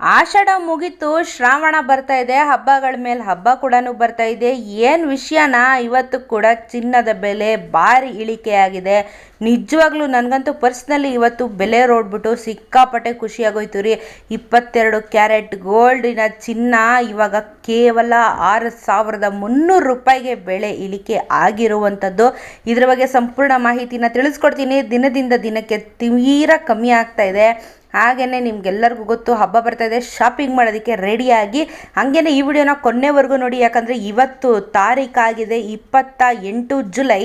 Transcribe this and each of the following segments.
ಆಷಾಢ ಮುಗೀತು, ಶ್ರಾವಣ ಬರ್ತಾ ಇದೆ, ಹಬ್ಬಗಳ ಮೇಲೆ ಹಬ್ಬ ಕೂಡ ಬರ್ತಾ ಇದೆ. ಏನು ವಿಷಯನ? ಇವತ್ತು ಕೂಡ ಚಿನ್ನದ ಬೆಲೆ ಭಾರಿ ಇಳಿಕೆಯಾಗಿದೆ. ನಿಜವಾಗ್ಲೂ ನನಗಂತೂ ಪರ್ಸ್ನಲಿ ಇವತ್ತು ಬೆಲೆ ರೋಡ್ಬಿಟ್ಟು ಸಿಕ್ಕಾಪಟ್ಟೆ ಖುಷಿಯಾಗೋಯ್ತು ರೀ. ಇಪ್ಪತ್ತೆರಡು ಕ್ಯಾರೆಟ್ ಗೋಲ್ಡಿನ ಚಿನ್ನ, ಇವಾಗ ಕೇವಲ ಆರು ಸಾವಿರದ ಮುನ್ನೂರು ರೂಪಾಯಿಗೆ ಬೆಲೆ ಇಳಿಕೆ ಆಗಿರುವಂಥದ್ದು. ಇದರ ಬಗ್ಗೆ ಸಂಪೂರ್ಣ ಮಾಹಿತಿನ ತಿಳಿಸ್ಕೊಡ್ತೀನಿ. ದಿನದಿಂದ ದಿನಕ್ಕೆ ತೀರಾ ಕಮ್ಮಿ ಆಗ್ತಾ ಇದೆ. ಹಾಗೆಯೇ ನಿಮ್ಗೆಲ್ಲರಿಗೂ ಗೊತ್ತು, ಹಬ್ಬ ಬರ್ತಾ ಇದೆ ಶಾಪಿಂಗ್ ಮಾಡೋದಕ್ಕೆ ರೆಡಿಯಾಗಿ ಹಾಗೇನೆ ಈ ವಿಡಿಯೋನ ಕೊನೆವರೆಗೂ ನೋಡಿ, ಯಾಕಂದರೆ ಇವತ್ತು ತಾರೀಕಾಗಿದೆ ಇಪ್ಪತ್ತ ಎಂಟು ಜುಲೈ.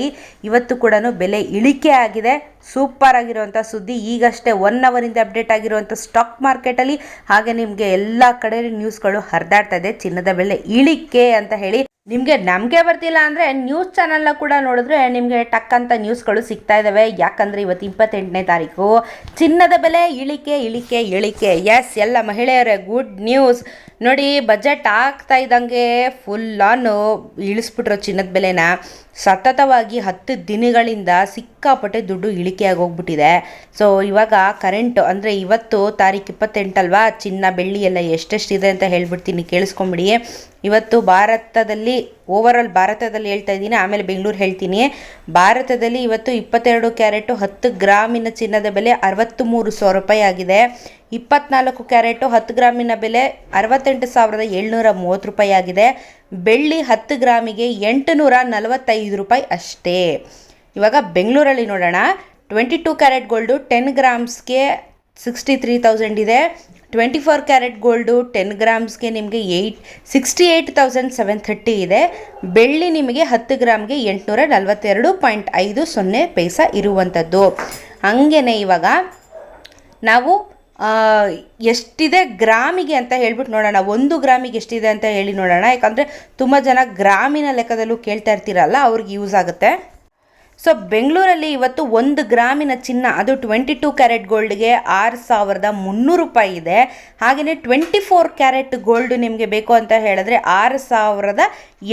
ಇವತ್ತು ಕೂಡ ಬೆಲೆ ಇಳಿಕೆ ಆಗಿದೆ. ಸೂಪರ್ ಆಗಿರುವಂಥ ಸುದ್ದಿ, ಈಗಷ್ಟೇ ಒನ್ ಅವರಿಂದ ಅಪ್ಡೇಟ್ ಆಗಿರುವಂಥ ಸ್ಟಾಕ್ ಮಾರ್ಕೆಟಲ್ಲಿ ಹಾಗೆ ನಿಮಗೆ ಎಲ್ಲ ಕಡೆ ನ್ಯೂಸ್ಗಳು ಹರಿದಾಡ್ತಾ ಇದೆ, ಚಿನ್ನದ ಬೆಲೆ ಇಳಿಕೆ ಅಂತ ಹೇಳಿ. ನಿಮಗೆ ನಮಗೆ ಬರ್ತಿಲ್ಲ ಅಂದರೆ ನ್ಯೂಸ್ ಚಾನಲ್ನ ಕೂಡ ನೋಡಿದ್ರೆ ನಿಮಗೆ ಟಕ್ ಅಂತ ನ್ಯೂಸ್ಗಳು ಸಿಗ್ತಾ ಇದ್ದಾವೆ ಯಾಕಂದರೆ ಇವತ್ತು ಇಪ್ಪತ್ತೆಂಟನೇ ತಾರೀಕು. ಚಿನ್ನದ ಬೆಲೆ ಇಳಿಕೆ ಇಳಿಕೆ ಇಳಿಕೆ. ಎಸ್ ಎಲ್ಲ ಮಹಿಳೆಯರೇ ಗುಡ್ ನ್ಯೂಸ್ ನೋಡಿ ಬಜೆಟ್ ಆಗ್ತಾ ಇದ್ದಂಗೆ ಫುಲ್ ಆನ್ ಇಳಿಸ್ಬಿಟ್ರು ಚಿನ್ನದ ಬೆಲೆನ. ಸತತವಾಗಿ ಹತ್ತು ದಿನಗಳಿಂದ ಸಿಕ್ಕಾಪಟ್ಟೆ ದುಡ್ಡು ಇಳಿಕೆಯಾಗಿ ಆಗೋಗ್ಬಿಟ್ಟಿದೆ. ಸೊ ಇವಾಗ ಕರೆಂಟ್ ಅಂದರೆ ಇವತ್ತು ತಾರೀಕು ಇಪ್ಪತ್ತೆಂಟಲ್ವಾ? ಚಿನ್ನ, ಬೆಳ್ಳಿ ಎಲ್ಲ ಎಷ್ಟೆಷ್ಟಿದೆ ಅಂತ ಹೇಳ್ಬಿಡ್ತೀನಿ, ಕೇಳಿಸ್ಕೊಂಬಿಡಿ. ಇವತ್ತು ಭಾರತದಲ್ಲಿ ಓವರಾಲ್ ಭಾರತದಲ್ಲಿ ಹೇಳ್ತಾ ಇದ್ದೀನಿ, ಆಮೇಲೆ ಬೆಂಗಳೂರು ಹೇಳ್ತೀನಿ. ಭಾರತದಲ್ಲಿ ಇವತ್ತು ಇಪ್ಪತ್ತೆರಡು ಕ್ಯಾರೆಟು ಹತ್ತು ಗ್ರಾಮಿನ ಚಿನ್ನದ ಬೆಲೆ ಅರವತ್ತು ಮೂರು ಸಾವಿರ ರೂಪಾಯಿ ಆಗಿದೆ. ಇಪ್ಪತ್ನಾಲ್ಕು ಕ್ಯಾರೆಟು ಹತ್ತು ಗ್ರಾಮಿನ ಬೆಲೆ ಅರವತ್ತೆಂಟು ಸಾವಿರದ ಏಳ್ನೂರ ಮೂವತ್ತು ರೂಪಾಯಿ ಆಗಿದೆ. ಬೆಳ್ಳಿ ಹತ್ತು ಗ್ರಾಮಿಗೆ ಎಂಟುನೂರ ನಲವತ್ತೈದು ರೂಪಾಯಿ ಅಷ್ಟೇ. ಇವಾಗ ಬೆಂಗಳೂರಲ್ಲಿ ನೋಡೋಣ. Twenty two carat gold ten ಗ್ರಾಮ್ಸ್ಗೆ sixty three thousand ಇದೆ. Twenty four carat gold ten ಗ್ರಾಮ್ಸ್ಗೆ ನಿಮಗೆ eight sixty eight thousand seven thirty ಇದೆ. ಬೆಳ್ಳಿ ನಿಮಗೆ ಹತ್ತು ಗ್ರಾಮ್ಗೆ ಎಂಟುನೂರ ನಲವತ್ತೆರಡು ಪಾಯಿಂಟ್ ಐದು ಸೊನ್ನೆ ಪೈಸಾ ಇರುವಂಥದ್ದು ಹಾಗೇ ಇವಾಗ ನಾವು ಎಷ್ಟಿದೆ ಗ್ರಾಮಿಗೆ ಅಂತ ಹೇಳ್ಬಿಟ್ಟು ನೋಡೋಣ. ಒಂದು ಗ್ರಾಮಿಗೆ ಎಷ್ಟಿದೆ ಅಂತ ಹೇಳಿ ನೋಡೋಣ. ಯಾಕಂದರೆ ತುಂಬ ಜನ ಗ್ರಾಮಿನ ಲೆಕ್ಕದಲ್ಲೂ ಕೇಳ್ತಾ ಇರ್ತೀರಲ್ಲ, ಅವ್ರಿಗೆ ಯೂಸ್ ಆಗುತ್ತೆ. ಸೊ ಬೆಂಗಳೂರಲ್ಲಿ ಇವತ್ತು ಒಂದು ಗ್ರಾಮಿನ ಚಿನ್ನ, ಅದು ಟ್ವೆಂಟಿ ಟೂ ಕ್ಯಾರೆಟ್ ಗೋಲ್ಡ್ಗೆ ಆರು ಸಾವಿರದ ಮುನ್ನೂರು ರೂಪಾಯಿ ಇದೆ. ಹಾಗೆಯೇ ಟ್ವೆಂಟಿ ಫೋರ್ ಕ್ಯಾರೆಟ್ ಗೋಲ್ಡ್ ನಿಮಗೆ ಬೇಕು ಅಂತ ಹೇಳಿದ್ರೆ ಆರು ಸಾವಿರದ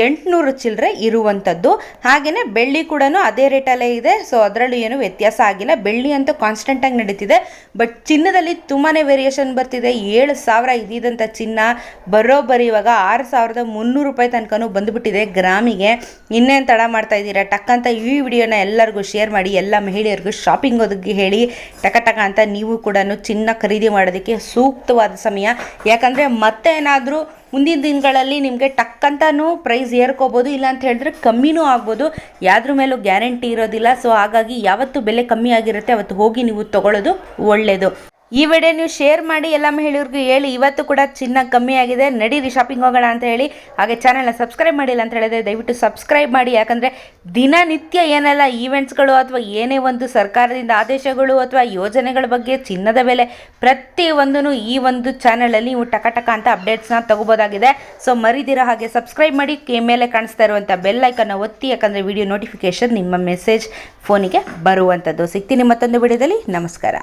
ಎಂಟುನೂರು ಚಿಲ್ಲರೆ ಇರುವಂಥದ್ದು ಹಾಗೆಯೇ ಬೆಳ್ಳಿ ಕೂಡ ಅದೇ ರೇಟಲ್ಲೇ ಇದೆ. ಸೊ ಅದರಲ್ಲೂ ಏನು ವ್ಯತ್ಯಾಸ ಆಗಿಲ್ಲ. ಬೆಳ್ಳಿ ಅಂತೂ ಕಾನ್ಸ್ಟೆಂಟಾಗಿ ನಡೀತಿದೆ. ಬಟ್ ಚಿನ್ನದಲ್ಲಿ ತುಂಬಾ ವೇರಿಯೇಷನ್ ಬರ್ತಿದೆ. ಏಳು ಸಾವಿರ ಇದ್ದಿದ್ದಂಥ ಚಿನ್ನ ಬರೋಬ್ಬರಿ ಇವಾಗ ಆರು ಸಾವಿರದ ಮುನ್ನೂರು ರೂಪಾಯಿ ತನಕನೂ ಬಂದುಬಿಟ್ಟಿದೆ ಗ್ರಾಮಿಗೆ. ಇನ್ನೇನು ತಡ ಮಾಡ್ತಾ ಇದ್ದೀರಾ? ಟಕ್ಕಂತ ಈ ವಿಡಿಯೋನ ಎಲ್ಲರಿಗೂ ಶೇರ್ ಮಾಡಿ, ಎಲ್ಲ ಮಹಿಳೆಯರಿಗೂ ಶಾಪಿಂಗ್ ಒದಗಿ ಹೇಳಿ, ಟಕ ಟಕ ಅಂತ ನೀವು ಕೂಡ ಚಿನ್ನ ಖರೀದಿ ಮಾಡೋದಕ್ಕೆ ಸೂಕ್ತವಾದ ಸಮಯ. ಯಾಕಂದರೆ ಮತ್ತೆ ಏನಾದರೂ ಮುಂದಿನ ದಿನಗಳಲ್ಲಿ ನಿಮಗೆ ಟಕ್ಕಂತನೂ ಪ್ರೈಸ್ ಏರ್ಕೋಬೋದು ಇಲ್ಲ ಅಂತ ಹೇಳಿದ್ರೆ ಕಮ್ಮಿನೂ ಆಗ್ಬೋದು. ಯಾವ್ದ್ರ ಮೇಲೂ ಗ್ಯಾರಂಟಿ ಇರೋದಿಲ್ಲ. ಸೊ ಹಾಗಾಗಿ ಯಾವತ್ತು ಬೆಲೆ ಕಮ್ಮಿ ಆಗಿರುತ್ತೆ, ಅವತ್ತು ಹೋಗಿ ನೀವು ತಗೊಳ್ಳೋದು ಒಳ್ಳೆಯದು ಈ ವಿಡಿಯೋ ನೀವು ಶೇರ್ ಮಾಡಿ, ಎಲ್ಲ ಮಹಿಳೆಯರಿಗೂ ಹೇಳಿ. ಇವತ್ತು ಕೂಡ ಚಿನ್ನ ಕಮ್ಮಿ ಆಗಿದೆ. ನಡೀರಿ ಶಾಪಿಂಗ್ ಹೋಗೋಣ ಅಂತ ಹೇಳಿ. ಹಾಗೆ ಚಾನಲ್ನ ಸಬ್ಸ್ಕ್ರೈಬ್ ಮಾಡಿಲ್ಲ ಅಂತ ಹೇಳಿದ್ರೆ ದಯವಿಟ್ಟು ಸಬ್ಸ್ಕ್ರೈಬ್ ಮಾಡಿ. ಯಾಕಂದರೆ ದಿನನಿತ್ಯ ಏನೆಲ್ಲ ಈವೆಂಟ್ಸ್ಗಳು ಅಥವಾ ಏನೇ ಒಂದು ಸರ್ಕಾರದಿಂದ ಆದೇಶಗಳು ಅಥವಾ ಯೋಜನೆಗಳ ಬಗ್ಗೆ ಚಿನ್ನದ ಬೆಲೆ ಪ್ರತಿಯೊಂದೂ ಈ ಒಂದು ಚಾನಲಲ್ಲಿ ನೀವು ಟಕ ಟಕ ಅಂತ ಅಪ್ಡೇಟ್ಸ್ನ ತಗೋಬೋದಾಗಿದೆ. ಸೊ ಮರಿದಿರೋ ಹಾಗೆ ಸಬ್ಸ್ಕ್ರೈಬ್ ಮಾಡಿ. ಕೆ ಮೇಲೆ ಕಾಣಿಸ್ತಾ ಇರುವಂಥ ಬೆಲ್ ಐಕನ್ನ ಒತ್ತಿ. ಯಾಕಂದರೆ ವಿಡಿಯೋ ನೋಟಿಫಿಕೇಶನ್ ನಿಮ್ಮ ಮೆಸೇಜ್ ಫೋನಿಗೆ ಬರುವಂಥದ್ದು ಸಿಗ್ತೀನಿ ಮತ್ತೊಂದು ವಿಡಿಯೋದಲ್ಲಿ. ನಮಸ್ಕಾರ.